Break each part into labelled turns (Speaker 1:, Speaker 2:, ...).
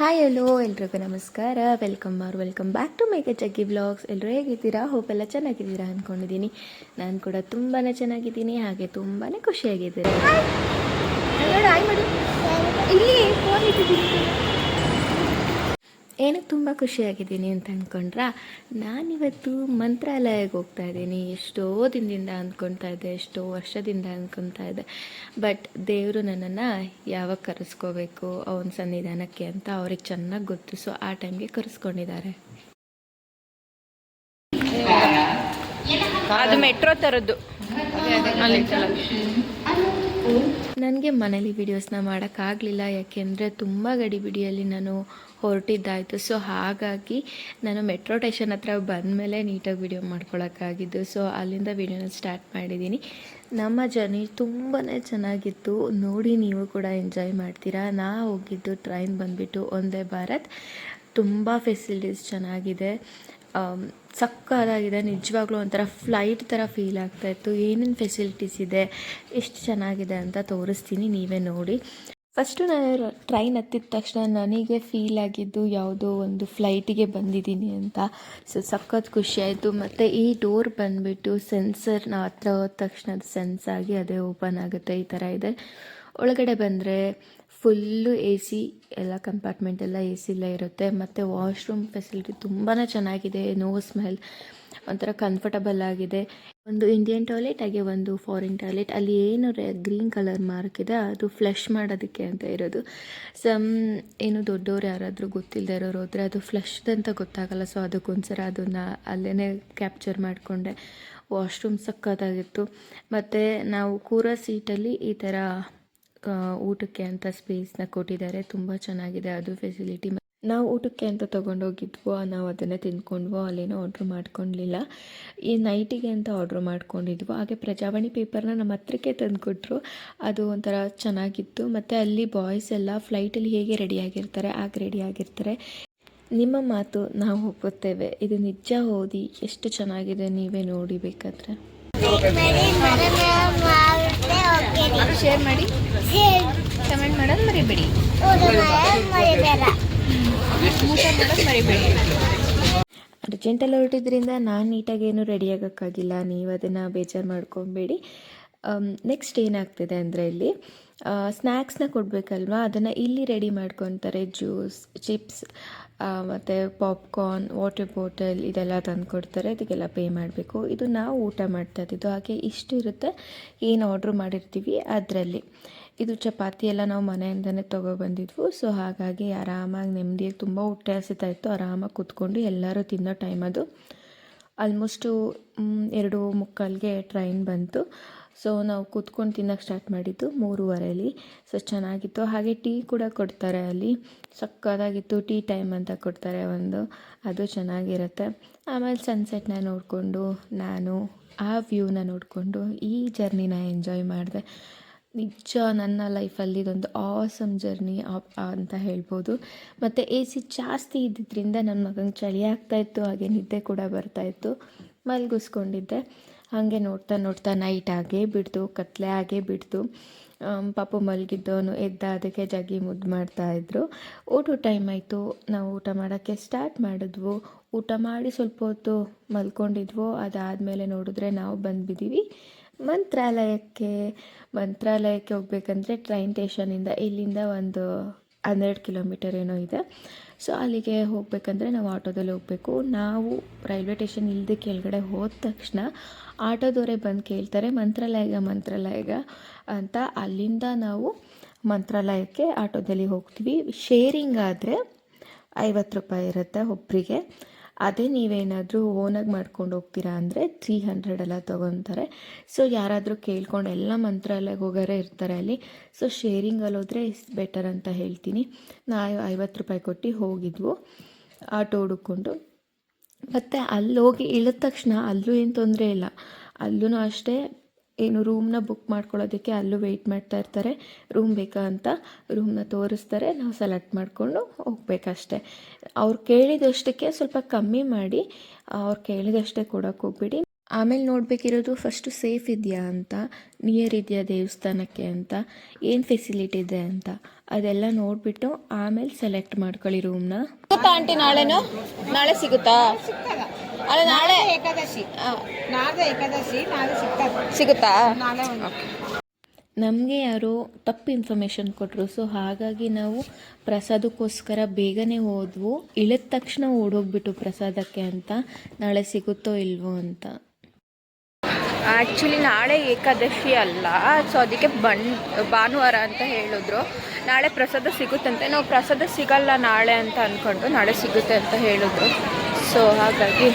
Speaker 1: Hi hello ಎಲ್ರಿಗೂ ನಮಸ್ಕಾರ. Welcome R welcome back to ಮೇಕ ಜಗ್ಗಿ ಬ್ಲಾಗ್ಸ್ ಎಲ್ಲರೂ ಹೇಗಿದ್ದೀರಾ? ಹೋಪ್ ಎಲ್ಲ ಚೆನ್ನಾಗಿದ್ದೀರಾ ಅಂದ್ಕೊಂಡಿದ್ದೀನಿ ನಾನು ಕೂಡ ತುಂಬಾ ಚೆನ್ನಾಗಿದ್ದೀನಿ. ಹಾಗೆ ತುಂಬಾ ಖುಷಿಯಾಗಿದ್ದೀನಿ. ಇಲ್ಲಿ ಫೋನ್ ಇಟ್ಟಿದ್ದೀನಿ. ಏನಕ್ಕೆ ತುಂಬ ಖುಷಿಯಾಗಿದ್ದೀನಿ ಅಂತ ಅಂದ್ಕೊಂಡ್ರಾ ನಾನಿವತ್ತು ಮಂತ್ರಾಲಯಕ್ಕೆ ಹೋಗ್ತಾ ಇದ್ದೀನಿ. ಎಷ್ಟೋ ದಿನದಿಂದ ಅಂದ್ಕೊಳ್ತಾ ಇದ್ದೆ ಎಷ್ಟೋ ವರ್ಷದಿಂದ ಅಂದ್ಕೊಳ್ತಾ ಇದ್ದೆ ಬಟ್ ದೇವರು ನನ್ನನ್ನು ಯಾವಾಗ ಕರೆಸ್ಕೋಬೇಕು, ಅವನ ಸನ್ನಿಧಾನಕ್ಕೆ ಅಂತ ಅವ್ರಿಗೆ ಚೆನ್ನಾಗಿ ಗೊತ್ತು. ಸೊ ಆ ಟೈಮ್ಗೆ ಕರೆಸ್ಕೊಂಡಿದ್ದಾರೆ.
Speaker 2: ಅದು ಮೆಟ್ರೋ ಥರದ್ದು
Speaker 1: ನನಗೆ ಮನೇಲಿ ವೀಡಿಯೋಸ್ನ ಮಾಡೋಕ್ಕಾಗಲಿಲ್ಲ, ಯಾಕೆಂದರೆ ತುಂಬ ಗಡಿಬಿಡಿಯಲ್ಲಿ ನಾನು ಹೊರಟಿದ್ದಾಯಿತು. ಸೊ ಹಾಗಾಗಿ ನಾನು ಮೆಟ್ರೋ ಟೇಷನ್ ಹತ್ರ ಬಂದಮೇಲೆ ನೀಟಾಗಿ ವಿಡಿಯೋ ಮಾಡ್ಕೊಳಕ್ಕಾಗಿದ್ದು. ಸೊ ಅಲ್ಲಿಂದ ವೀಡಿಯೋನ ಸ್ಟಾರ್ಟ್ ಮಾಡಿದ್ದೀನಿ. ನಮ್ಮ ಜರ್ನಿ ತುಂಬಾ ಚೆನ್ನಾಗಿತ್ತು. ನೋಡಿ ನೀವು ಕೂಡ ಎಂಜಾಯ್ ಮಾಡ್ತೀರಾ? ನಾ ಹೋಗಿದ್ದು ಟ್ರೈನ್ ಬಂದುಬಿಟ್ಟು ಒಂದೇ ಭಾರತ್. ತುಂಬ ಫೆಸಿಲಿಟೀಸ್ ಚೆನ್ನಾಗಿದೆ. ಸಕ್ಕತ್ತಾಗಿದೆ, ನಿಜವಾಗ್ಲೂ ಒಂಥರ ಫ್ಲೈಟ್ ಥರ ಫೀಲ್ ಆಗ್ತಾಯಿತ್ತು ಏನೇನು ಫೆಸಿಲಿಟೀಸ್ ಇದೆ, ಎಷ್ಟು ಚೆನ್ನಾಗಿದೆ ಅಂತ ತೋರಿಸ್ತೀನಿ, ನೀವೇ ನೋಡಿ. ಫಸ್ಟು ನಾನು ಟ್ರೈನ್ ಹತ್ತಿದ ತಕ್ಷಣ ನನಗೆ ಫೀಲ್ ಆಗಿದ್ದು ಯಾವುದೋ ಒಂದು ಫ್ಲೈಟಿಗೆ ಬಂದಿದ್ದೀನಿ ಅಂತ. ಸೊ ಸಖತ್ ಖುಷಿ ಆಯಿತು. ಮತ್ತು ಈ ಡೋರ್ ಬಂದುಬಿಟ್ಟು ಸೆನ್ಸರ್ ನಾವು ಹತ್ರ ಹೋದ ತಕ್ಷಣ ಅದು ಸೆನ್ಸ್ ಆಗಿ ಅದೇ ಓಪನ್ ಆಗುತ್ತೆ ಈ ಥರ ಇದೆ. ಒಳಗಡೆ ಬಂದರೆ ಫುಲ್ಲು ಎ ಸಿ ಎಲ್ಲ ಕಂಪಾರ್ಟ್ಮೆಂಟ್ ಎಲ್ಲ ಎ ಸಿ ಎಲ್ಲ ಇರುತ್ತೆ. ಮತ್ತು ವಾಶ್ರೂಮ್ ಫೆಸಿಲಿಟಿ ತುಂಬಾ ಚೆನ್ನಾಗಿದೆ. ನೋ ಸ್ಮೆಲ್, ಒಂಥರ ಕಂಫರ್ಟಬಲ್ ಆಗಿದೆ. ಒಂದು ಇಂಡಿಯನ್ ಟಾಯ್ಲೆಟ್ ಹಾಗೆ ಒಂದು ಫಾರಿನ್ ಟಾಯ್ಲೆಟ್ ಅಲ್ಲಿ ಏನು ಗ್ರೀನ್ ಕಲರ್ ಮಾರ್ಕ್ ಇದೆ, ಅದು ಫ್ಲಶ್ ಮಾಡೋದಕ್ಕೆ ಅಂತ ಇರೋದು. ಸಮ್, ಏನು ದೊಡ್ಡವ್ರು ಯಾರಾದರೂ ಗೊತ್ತಿಲ್ಲದೆ ಇರೋರು ಹೋದರೆ ಅದು ಫ್ಲಶ್ದಂತ ಗೊತ್ತಾಗಲ್ಲ. ಸೊ ಅದಕ್ಕೊಂದ್ಸರ ಅದನ್ನು ಅಲ್ಲೇ ಕ್ಯಾಪ್ಚರ್ ಮಾಡಿಕೊಂಡೆ. ವಾಶ್ರೂಮ್ ಸಕ್ಕತ್ತಾಗಿತ್ತು ಮತ್ತು ನಾವು ಕೂರೋ ಸೀಟಲ್ಲಿ ಈ ಥರ ಊಟಕ್ಕೆ ಅಂತ ಸ್ಪೇಸ್ನ ಕೊಟ್ಟಿದ್ದಾರೆ. ತುಂಬ ಚೆನ್ನಾಗಿದೆ ಅದು ಫೆಸಿಲಿಟಿ ನಾವು ಊಟಕ್ಕೆ ಅಂತ ತೊಗೊಂಡೋಗಿದ್ವೋ ನಾವು ಅದನ್ನೇ ತಿಂದ್ಕೊಂಡ್ವೋ ಅಲ್ಲೇನೋ ಆರ್ಡ್ರ್ ಮಾಡ್ಕೊಳ್ಲಿಲ್ಲ ಈ ನೈಟಿಗೆ ಅಂತ ಆರ್ಡ್ರ್ ಮಾಡ್ಕೊಂಡಿದ್ವು ಹಾಗೆ ಪ್ರಜಾವಾಣಿ ಪೇಪರ್ನ ನಮ್ಮ ಹತ್ರಕ್ಕೆ ತಂದುಕೊಟ್ರು. ಅದು ಒಂಥರ ಚೆನ್ನಾಗಿತ್ತು. ಮತ್ತು ಅಲ್ಲಿ ಬಾಯ್ಸ್ ಎಲ್ಲ ಫ್ಲೈಟಲ್ಲಿ ಹೇಗೆ ರೆಡಿಯಾಗಿರ್ತಾರೆ ಆಗ ರೆಡಿಯಾಗಿರ್ತಾರೆ ನಿಮ್ಮ ಮಾತು ನಾವು ಒಪ್ಪುತ್ತೇವೆ. ಇದು ನಿಜ ಓದಿ ಎಷ್ಟು ಚೆನ್ನಾಗಿದೆ ನೀವೇ ನೋಡಿ ಬೇಕಾದ್ರೆ.
Speaker 2: ಶೇರ್ ಮಾಡಿ. ಕಮೆಂಟ್ ಮಾಡೋದು ಮರಿಬೇಡಿ.
Speaker 1: ಅರ್ಜೆಂಟಲ್ಲಿ ಹೊರಟಿದ್ರಿಂದ ನಾನು ನೀಟಾಗಿ ಏನು ರೆಡಿ ಆಗೋಕ್ಕಾಗಿಲ್ಲ. ನೀವು ಅದನ್ನು ಬೇಜಾರು ಮಾಡ್ಕೊಬೇಡಿ. ನೆಕ್ಸ್ಟ್ ಏನಾಗ್ತಿದೆ ಅಂದರೆ ಇಲ್ಲಿ ಸ್ನ್ಯಾಕ್ಸ್ನ ಕೊಡಬೇಕಲ್ವಾ? ಅದನ್ನು ಇಲ್ಲಿ ರೆಡಿ ಮಾಡ್ಕೊತಾರೆ. ಜ್ಯೂಸ್ ಚಿಪ್ಸ್ ಮತ್ತು ಪಾಪ್ಕಾರ್ನ್ ವಾಟರ್ ಬಾಟಲ್ ಇದೆಲ್ಲ ತಂದು ಕೊಡ್ತಾರೆ ಅದಕ್ಕೆಲ್ಲ ಪೇ ಮಾಡಬೇಕು. ಇದು ನಾವು ಊಟ ಮಾಡ್ತಾ ಇದ್ದಿದ್ದು. ಹಾಗೆ ಇಷ್ಟು ಇರುತ್ತೆ ಏನು ಆರ್ಡ್ರ್ ಮಾಡಿರ್ತೀವಿ ಅದರಲ್ಲಿ. ಇದು ಚಪಾತಿ ಎಲ್ಲ ನಾವು ಮನೆಯಿಂದನೇ ತೊಗೊಬಂದಿದ್ವು ಸೊ ಹಾಗಾಗಿ ಆರಾಮಾಗಿ ನೆಮ್ಮದಿಯಾಗಿ ತುಂಬ ಹೊಟ್ಟೆ ಹಸಿತಾ ಇತ್ತು. ಆರಾಮಾಗಿ ಕೂತ್ಕೊಂಡು ಎಲ್ಲರೂ ತಿನ್ನೋ ಟೈಮ್ ಅದು. ಆಲ್ಮೋಸ್ಟು ಎರಡು ಮುಕ್ಕಾಲ್ಗೆ ಟ್ರೈನ್ ಬಂತು. ಸೊ ನಾವು ಕೂತ್ಕೊಂಡು ತಿನ್ನೋಕ್ಕೆ ಸ್ಟಾರ್ಟ್ ಮಾಡಿದ್ದು ಮೂರುವರೆಯಲ್ಲಿ ಸೊ ಚೆನ್ನಾಗಿತ್ತು. ಹಾಗೆ ಟೀ ಕೂಡ ಕೊಡ್ತಾರೆ ಅಲ್ಲಿ. ಸಕ್ಕದಾಗಿತ್ತು ಟೀ ಟೈಮ್ ಅಂತ ಕೊಡ್ತಾರೆ ಒಂದು. ಅದು ಚೆನ್ನಾಗಿರುತ್ತೆ. ಆಮೇಲೆ ಸನ್ಸೆಟ್ನ ನೋಡಿಕೊಂಡು ನಾನು ಆ ವ್ಯೂನ ನೋಡಿಕೊಂಡು ಈ ಜರ್ನಿನ ಎಂಜಾಯ್ ಮಾಡಿದೆ. ನಿಜ ನನ್ನ ಲೈಫಲ್ಲಿ ಇದೊಂದು ಆಸಮ್ ಜರ್ನಿ ಅಂತ ಹೇಳ್ಬೋದು. ಮತ್ತು ಎ ಸಿ ಜಾಸ್ತಿ ಇದ್ದಿದ್ದರಿಂದ ನನ್ನ ಮಗಂಗೆ ಚಳಿ ಆಗ್ತಾಯಿತ್ತು ಹಾಗೆ ನಿದ್ದೆ ಕೂಡ ಬರ್ತಾಯಿತ್ತು ಮಲಗಿಸ್ಕೊಂಡಿದ್ದೆ. ಹಾಗೆ ನೋಡ್ತಾ ನೋಡ್ತಾ ನೈಟ್ ಆಗೇ ಬಿಡ್ತು ಕತ್ಲೆ ಆಗೇ ಬಿಡ್ತು ಪಾಪು ಮಲಗಿದ್ದವನು ಎದ್ದ ಅದಕ್ಕೆ ಜಗ್ಗಿ ಮುದ್ದು ಮಾಡ್ತಾಯಿದ್ರು ಊಟ ಟೈಮ್ ಆಯಿತು. ನಾವು ಊಟ ಮಾಡೋಕ್ಕೆ ಸ್ಟಾರ್ಟ್ ಮಾಡಿದ್ವು. ಊಟ ಮಾಡಿ ಸ್ವಲ್ಪ ಹೊತ್ತು ಮಲ್ಕೊಂಡಿದ್ವು. ಅದಾದಮೇಲೆ ನೋಡಿದ್ರೆ ನಾವು ಬಂದುಬಿದ್ದೀವಿ. ಮಂತ್ರಾಲಯಕ್ಕೆ ಮಂತ್ರಾಲಯಕ್ಕೆ ಹೋಗ್ಬೇಕಂದ್ರೆ ಟ್ರೈನ್ ಸ್ಟೇಷನಿಂದ ಇಲ್ಲಿಂದ ಒಂದು ಹನ್ನೆರಡು ಕಿಲೋಮೀಟರ್ ಏನೋ ಇದೆ. ಸೊ ಅಲ್ಲಿಗೆ ಹೋಗಬೇಕಂದ್ರೆ ನಾವು ಆಟೋದಲ್ಲಿ ಹೋಗಬೇಕು. ನಾವು ರೈಲ್ವೆ ಸ್ಟೇಷನ್ ಇಲ್ಲದೆ ಕೆಳಗಡೆ ಹೋದ ತಕ್ಷಣ ಆಟೋದವರೇ ಬಂದು ಕೇಳ್ತಾರೆ, ಮಂತ್ರಾಲಯಗ ಮಂತ್ರಾಲಯಗ ಅಂತ. ಅಲ್ಲಿಂದ ನಾವು ಮಂತ್ರಾಲಯಕ್ಕೆ ಆಟೋದಲ್ಲಿ ಹೋಗ್ತೀವಿ. ಶೇರಿಂಗ್ ಆದರೆ ಐವತ್ತು ರೂಪಾಯಿ ಇರುತ್ತೆ ಒಬ್ಬರಿಗೆ ಅದೇ ನೀವೇನಾದರೂ ಓನಾಗಿ ಮಾಡ್ಕೊಂಡು ಹೋಗ್ತೀರಾ ಅಂದರೆ ತ್ರೀ ಹಂಡ್ರೆಡ್ ಎಲ್ಲ ತೊಗೊತಾರೆ. ಸೊ ಯಾರಾದರೂ ಕೇಳ್ಕೊಂಡು ಎಲ್ಲ ಮಂತ್ರಾಲಯಕ್ಕೆ ಹೋಗೋರೇ ಇರ್ತಾರೆ ಅಲ್ಲಿ. ಸೊ ಶೇರಿಂಗಲ್ಲಿ ಹೋದರೆ ಬೆಟರ್ ಅಂತ ಹೇಳ್ತೀನಿ. ನಾವು ಐವತ್ತು ರೂಪಾಯಿ ಕೊಟ್ಟು ಹೋಗಿದ್ವು, ಆಟೋ ಹುಡುಕೊಂಡು ಮತ್ತು ಅಲ್ಲಿ ಹೋಗಿ ಇಳಿದ ತಕ್ಷಣ ಅಲ್ಲೂ ಏನು ತೊಂದರೆ ಇಲ್ಲ. ಅಲ್ಲೂ ಅಷ್ಟೇ ಏನು ರೂಮ್ನ ಬುಕ್ ಮಾಡ್ಕೊಳ್ಳೋದಕ್ಕೆ ಅಲ್ಲೂ ವೆಯ್ಟ್ ಮಾಡ್ತಾ ಇರ್ತಾರೆ. ರೂಮ್ ಬೇಕಾ ಅಂತ ರೂಮ್ನ ತೋರಿಸ್ತಾರೆ. ನಾವು ಸೆಲೆಕ್ಟ್ ಮಾಡಿಕೊಂಡು ಹೋಗ್ಬೇಕಷ್ಟೆ. ಅವ್ರು ಕೇಳಿದಷ್ಟಕ್ಕೆ ಸ್ವಲ್ಪ ಕಮ್ಮಿ ಮಾಡಿ, ಅವ್ರು ಕೇಳಿದಷ್ಟೇ ಕೊಡೋಕೆ ಹೋಗ್ಬಿಡಿ. ಆಮೇಲೆ ನೋಡಬೇಕಿರೋದು ಫಸ್ಟು ಸೇಫ್ ಇದೆಯಾ ಅಂತ ನಿಯರ್ ಇದೆಯಾ ದೇವಸ್ಥಾನಕ್ಕೆ ಅಂತ, ಏನು ಫೆಸಿಲಿಟಿ ಇದೆ ಅಂತ. ಅದೆಲ್ಲ ನೋಡಿಬಿಟ್ಟು ಆಮೇಲೆ ಸೆಲೆಕ್ಟ್ ಮಾಡ್ಕೊಳ್ಳಿ ರೂಮ್ನ
Speaker 2: ಸಿಗುತ್ತಾ ಆಂಟಿ ನಾಳೆನೋ? ನಾಳೆ ಸಿಗುತ್ತಾ? ಅಲ್ಲ ನಾಳೆ
Speaker 3: ಏಕಾದಶಿ.
Speaker 2: ಆ,
Speaker 3: ನಾಳೆ ಏಕಾದಶಿ ನಾಳೆ ಸಿಗ್ತದೆ.
Speaker 2: ಸಿಗುತ್ತಾ?
Speaker 3: ನಾಳೆ
Speaker 1: ನಮಗೆ ಯಾರೋ ತಪ್ಪು ಇನ್ಫಾರ್ಮೇಷನ್ ಕೊಟ್ಟರು ಸೊ ಹಾಗಾಗಿ ನಾವು ಪ್ರಸಾದಕ್ಕೋಸ್ಕರ ಬೇಗನೆ ಹೋದ್ವು. ಇಳಿದ ತಕ್ಷಣ ಓಡೋಗ್ಬಿಟ್ಟು ಪ್ರಸಾದಕ್ಕೆ ಅಂತ ನಾಳೆ ಸಿಗುತ್ತೋ ಇಲ್ವೋ ಅಂತ.
Speaker 2: ಆ್ಯಕ್ಚುಲಿ ನಾಳೆ ಏಕಾದಶಿ ಅಲ್ಲ ಸೊ ಅದಕ್ಕೆ ಬನ್ ಭಾನುವಾರ ಅಂತ ಹೇಳಿದ್ರು. ನಾಳೆ ಪ್ರಸಾದ ಸಿಗುತ್ತಂತೆ ನಾವು ಪ್ರಸಾದ ಸಿಗಲ್ಲ ನಾಳೆ ಅಂತ ಅಂದ್ಕೊಂಡು ನಾಳೆ ಸಿಗುತ್ತೆ ಅಂತ ಹೇಳಿದ್ರು. ಸೊ ಹಾಗಾಗಿ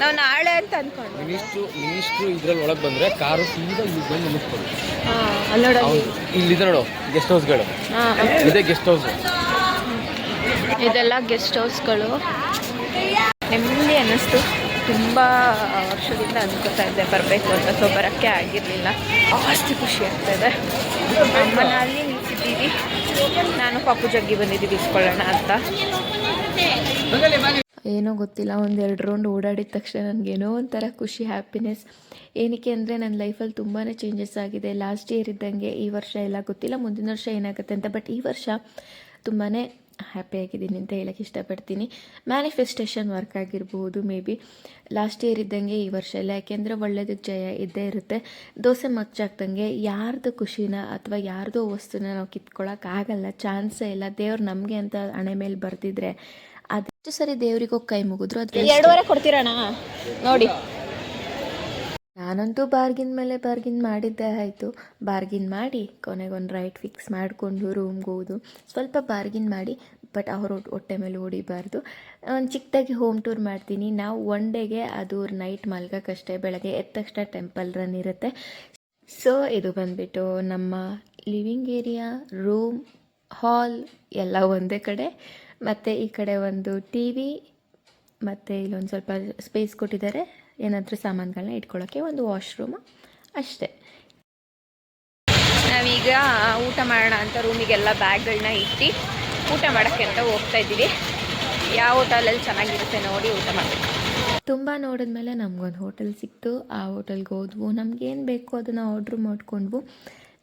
Speaker 2: ನಾವು ನಾಳೆ ಅಂತ ಅನ್ಕೊಂಡು
Speaker 4: ಮಿನಿಸ್ಟ್ರು ಮಿನಿಸ್ಟ್ರು ಇದ್ರಲ್ಲಿ ಒಳಗೆ ಬಂದರೆ ಕಾರು ಸೀದಾ ಇಲ್ಲಿ ಬಂದು
Speaker 2: ಅಲ್ಲೋಡ
Speaker 4: ಇಲ್ಲಿದೆ ನೋಡು ಗೆಸ್ಟ್ ಹೌಸ್ಗಳು
Speaker 2: ಹಾಂ
Speaker 4: ಇದೇ ಗೆಸ್ಟ್ ಹೌಸ್
Speaker 2: ಇದೆಲ್ಲ ಗೆಸ್ಟ್ ಹೌಸ್ಗಳು ನೆಮ್ಮದಿ ಅನ್ನಿಸ್ತು. ತುಂಬ ವರ್ಷದಿಂದ ಅನ್ಕೋತಾ ಇದ್ದೆ ಬರಬೇಕು ಅಂತ. ಸೊ ಬರೋಕ್ಕೆ ಆಗಿರಲಿಲ್ಲ. ಜಾಸ್ತಿ ಖುಷಿ ಆಗ್ತಾ ಇದೆ. ಅಮ್ಮನ ಅಲ್ಲಿ ನಿಲ್ಸಿದ್ದೀವಿ. ನಾನು ಪಾಪು ಜಗ್ಗಿ ಬಂದಿದ್ದೀವಿ ಇಸ್ಕೊಳ್ಳೋಣ ಅಂತ.
Speaker 1: ಏನೋ ಗೊತ್ತಿಲ್ಲ, ಒಂದೆರಡು ರೌಂಡ್ ಓಡಾಡಿದ ತಕ್ಷಣ ನನಗೇನೋ ಒಂಥರ ಖುಷಿ ಹ್ಯಾಪಿನೆಸ್ ಏನಕ್ಕೆ ಅಂದರೆ ನನ್ನ ಲೈಫಲ್ಲಿ ತುಂಬಾ ಚೇಂಜಸ್ ಆಗಿದೆ. ಲಾಸ್ಟ್ ಇಯರ್ ಇದ್ದಂಗೆ ಈ ವರ್ಷ ಎಲ್ಲ ಗೊತ್ತಿಲ್ಲ, ಮುಂದಿನ ವರ್ಷ ಏನಾಗುತ್ತೆ ಅಂತ ಬಟ್ ಈ ವರ್ಷ ತುಂಬಾ ಹ್ಯಾಪಿಯಾಗಿದ್ದೀನಿ ಅಂತ ಹೇಳಕ್ಕೆ ಇಷ್ಟಪಡ್ತೀನಿ. ಮ್ಯಾನಿಫೆಸ್ಟೇಷನ್ ವರ್ಕ್ ಆಗಿರ್ಬೋದು ಮೇ ಬಿ ಲಾಸ್ಟ್ ಇಯರ್ ಇದ್ದಂಗೆ ಈ ವರ್ಷ ಎಲ್ಲ, ಯಾಕೆಂದರೆ ಒಳ್ಳೆಯದಕ್ಕೆ ಜಯ ಇದ್ದೇ ಇರುತ್ತೆ. ದೋಸೆ ಮಚ್ಚಾಗ್ದಂಗೆ ಯಾರ್ದು ಖುಷಿನ ಅಥವಾ ಯಾರ್ದೋ ವಸ್ತುನ ನಾವು ಕಿತ್ಕೊಳ್ಳೋಕ್ಕಾಗಲ್ಲ ಚಾನ್ಸೇ ಇಲ್ಲ ದೇವ್ರು ನಮಗೆ ಅಂತ ಹಣೆ ಮೇಲೆ ಬರ್ತಿದ್ರೆ ಅದೆಷ್ಟು ಸರಿ ದೇವ್ರಿಗೆ ಕೈ ಮುಗಿದ್ರು ಅದ್ರ
Speaker 2: ಎರಡೂವರೆ ಕೊಡ್ತೀರಣ್ಣ ನೋಡಿ.
Speaker 1: ನಾನಂತೂ ಬಾರ್ಗಿನ್ ಮೇಲೆ ಬಾರ್ಗಿನ್ ಮಾಡಿದ್ದೇ ಆಯಿತು. ಬಾರ್ಗಿನ್ ಮಾಡಿ ಕೊನೆಗೊಂದು ರೈಟ್ ಫಿಕ್ಸ್ ಮಾಡಿಕೊಂಡು ರೂಮ್ಗೆ ಹೋಗೋದು ಸ್ವಲ್ಪ ಬಾರ್ಗಿನ್ ಮಾಡಿ ಬಟ್ ಅವ್ರ ಹೊಟ್ಟೆ ಮೇಲೆ ಓಡಿಬಾರ್ದು ಒಂದು ಚಿಕ್ಕದಾಗಿ ಹೋಮ್ ಟೂರ್ ಮಾಡ್ತೀನಿ. ನಾವು ಒನ್ ಡೇಗೆ ಅದು ನೈಟ್ ಮಲ್ಗೋಕ್ಕಷ್ಟೇ ಬೆಳಗ್ಗೆ ಎದ್ದ ತಕ್ಷಣ ಟೆಂಪಲ್ ರನ್ ಇರುತ್ತೆ. ಸೊ ಇದು ಬಂದುಬಿಟ್ಟು ನಮ್ಮ ಲಿವಿಂಗ್ ಏರಿಯಾ ರೂಮ್ ಹಾಲ್ ಎಲ್ಲ ಒಂದೇ ಕಡೆ. ಮತ್ತು ಈ ಕಡೆ ಒಂದು ಟಿ ವಿ ಮತ್ತು ಇಲ್ಲೊಂದು ಸ್ವಲ್ಪ ಸ್ಪೇಸ್ ಕೊಟ್ಟಿದ್ದಾರೆ. ಏನಾದರೂ ಸಾಮಾನುಗಳನ್ನ ಇಟ್ಕೊಳ್ಳೋಕ್ಕೆ ಒಂದು ವಾಶ್ರೂಮು ಅಷ್ಟೇ.
Speaker 2: ನಾವೀಗ ಊಟ ಮಾಡೋಣ ಅಂತ ರೂಮಿಗೆಲ್ಲ ಬ್ಯಾಗ್ಗಳನ್ನ ಇಟ್ಟು ಊಟ ಮಾಡೋಕ್ಕೆ ಅಂತ ಹೋಗ್ತಾ ಇದ್ದೀವಿ. ಯಾವ ಹೋಟೆಲಲ್ಲಿ ಚೆನ್ನಾಗಿರುತ್ತೆ ನೋಡಿ ಊಟ ಮಾಡಬೇಕು.
Speaker 1: ತುಂಬ ನೋಡಿದ್ಮೇಲೆ ನಮಗೊಂದು ಹೋಟೆಲ್ ಸಿಕ್ತು. ಆ ಹೋಟೆಲ್ಗೆ ಹೋದ್ವು. ನಮಗೇನು ಬೇಕೋ ಅದನ್ನು ಆರ್ಡ್ರ್ ಮಾಡ್ಕೊಂಡ್ವು.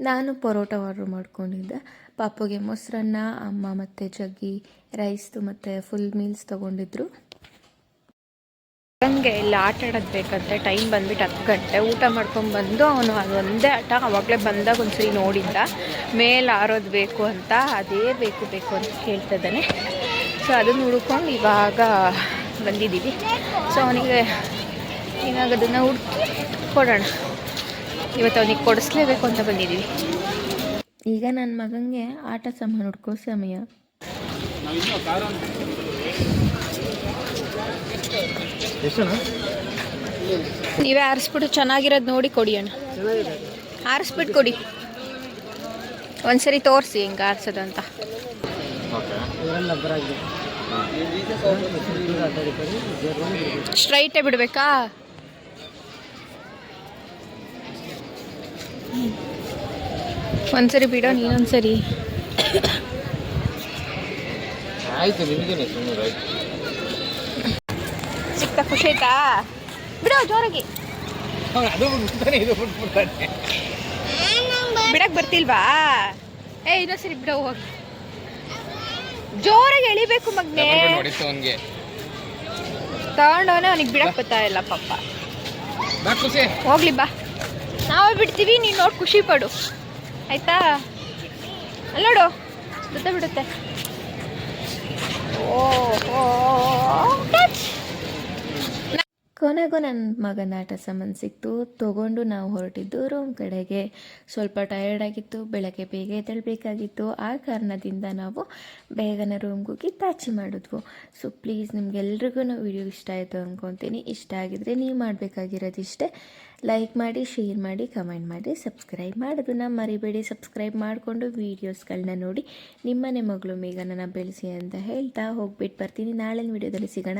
Speaker 1: ನಾನು ಪರೋಟ ಆರ್ಡ್ರ್ ಮಾಡ್ಕೊಂಡಿದ್ದೆ. ಪಾಪುಗೆ ಮೊಸರನ್ನ, ಅಮ್ಮ ಮತ್ತು ಜಗ್ಗಿ ರೈಸ್ದು ಮತ್ತು ಫುಲ್ ಮೀಲ್ಸ್ ತೊಗೊಂಡಿದ್ರು.
Speaker 2: ನನಗೆ ಇಲ್ಲಿ ಆಟ ಆಡೋದು ಬೇಕಂತೆ ಟೈಮ್ ಬಂದ್ಬಿಟ್ಟು ಹತ್ತು ಗಂಟೆ ಊಟ ಮಾಡ್ಕೊಂಡು ಬಂದು ಅವನು ಅದು ಒಂದೇ ಆಟ. ಆವಾಗಲೇ ಬಂದಾಗ ಒಂದ್ಸರಿ ನೋಡಿದ್ದ. ಮೇಲೆ ಆರೋದು ಬೇಕು ಅಂತ, ಅದೇ ಬೇಕು ಬೇಕು ಅಂತ ಕೇಳ್ತಾ ಇದ್ದಾನೆ. ಸೊ ಅದನ್ನು ಹುಡ್ಕೊಂಡು ಇವಾಗ ಬಂದಿದ್ದೀವಿ. ಸೊ ಅವನಿಗೆ ಇವಾಗ ಅದನ್ನು ಹುಡುಕಿ ಕೊಡೋಣ. ಇವತ್ತು ಅವನಿಗೆ ಕೊಡಿಸ್ಲೇಬೇಕು ಅಂತ ಬಂದಿದ್ದೀವಿ.
Speaker 1: ಈಗ ನನ್ನ ಮಗನಿಗೆ ಆಟ ಸಾಮಾನು ಹುಡ್ಕೋ ಸಮಯ.
Speaker 2: ನೀವೇ ಆರಿಸ್ಬಿಟ್ಟು ಚೆನ್ನಾಗಿರೋದು ನೋಡಿ ಕೊಡಿ ಅಣ್ಣ. ಆರಿಸ್ಬಿಟ್ಟು ಕೊಡಿ. ಒಂದ್ಸರಿ ತೋರಿಸಿ ಹೆಂಗೆ ಆರಿಸೋದಂತ ಸ್ಟ್ರೈಟೇ ಬಿಡಬೇಕಾ? ಒಂದ್ಸರಿ ಬಿಡ ನೀನೊಂದ್ಸರಿ.
Speaker 4: ಆಯಿತು ನಿಮಗೇನೆ ಸುಮ್ಮನೆ ಆಯ್ತು.
Speaker 2: ಸಿಕ್ತ ಖುಷಿ ಆಯ್ತಾ? ಬಿಡೋ ಜೋರಾಗಿ.
Speaker 4: ಅದು ಬಿಡ್ತಾನೆ ಇದು ಬಿಟ್ಬಿಡ್ತಾನೆ
Speaker 2: ಬಿಡಕ್ ಬರ್ತಿಲ್ವಾ? ಏ ಇನ್ನೊಂದ್ಸರಿ ಬಿಡ ಹೋಗಿ. ಜೋರಾಗಿ ಎಳಿಬೇಕು ಮಗ್ನೆ.
Speaker 4: ನೋಡಿತ್ತು ಅವನಿಗೆ.
Speaker 2: ತಗೊಂಡವನೇ ಅವನಿಗೆ ಬಿಡಕ್ ಬರ್ತಾ ಇಲ್ಲ ಪಾಪ. ಹೋಗ್ಲಿ ಬಾ. ನಾವೇ ಬಿಡ್ತೀವಿ ನೀನು ನೋಡಿ ಖುಷಿ ಪಡು. ಆಯ್ತಾ? ಅಲ್ಲೋಡು ಬಿಡುತ್ತೆ ಬಿಡುತ್ತೆ. ಓ ಓ.
Speaker 1: ಕೊನೆಗೂ ನನ್ನ ಮಗನ ಆಟ ಸಾಮಾನು ಸಿಕ್ತು. ತೊಗೊಂಡು ನಾವು ಹೊರಟಿದ್ದು ರೂಮ್ ಕಡೆಗೆ. ಸ್ವಲ್ಪ ಟಯರ್ಡ್ ಆಗಿತ್ತು. ಬೆಳಗ್ಗೆ ಬೇಗ ಎದ್ದೇಳಬೇಕಾಗಿತ್ತು. ಆ ಕಾರಣದಿಂದ ನಾವು ಬೇಗನೆ ರೂಮ್ಗೆ ಹೋಗಿ ತಾಚಿ ಮಾಡಿದ್ವು. ಸೊ ಪ್ಲೀಸ್ ನಿಮ್ಗೆಲ್ರಿಗೂ ವಿಡಿಯೋ ಇಷ್ಟ ಆಯಿತು ಅಂದ್ಕೊತೀನಿ ಇಷ್ಟ ಆಗಿದ್ರೆ ನೀವು ಮಾಡಬೇಕಾಗಿರೋದು ಇಷ್ಟೇ ಲೈಕ್ ಮಾಡಿ ಶೇರ್ ಮಾಡಿ ಕಮೆಂಟ್ ಮಾಡಿ ಸಬ್ಸ್ಕ್ರೈಬ್ ಮಾಡೋದನ್ನ ಮರಿಬೇಡಿ. ಸಬ್ಸ್ಕ್ರೈಬ್ ಮಾಡಿಕೊಂಡು ವೀಡಿಯೋಸ್ಗಳನ್ನ ನೋಡಿ. ನಿಮ್ಮನೆ ಮಗಳು ಮೇಘನನ್ನ ಬೆಳೆಸಿ ಅಂತ ಹೇಳ್ತಾ ಹೋಗ್ಬಿಟ್ಟು ಬರ್ತೀನಿ. ನಾಳಿನ ವಿಡಿಯೋದಲ್ಲಿ ಸಿಗೋಣ.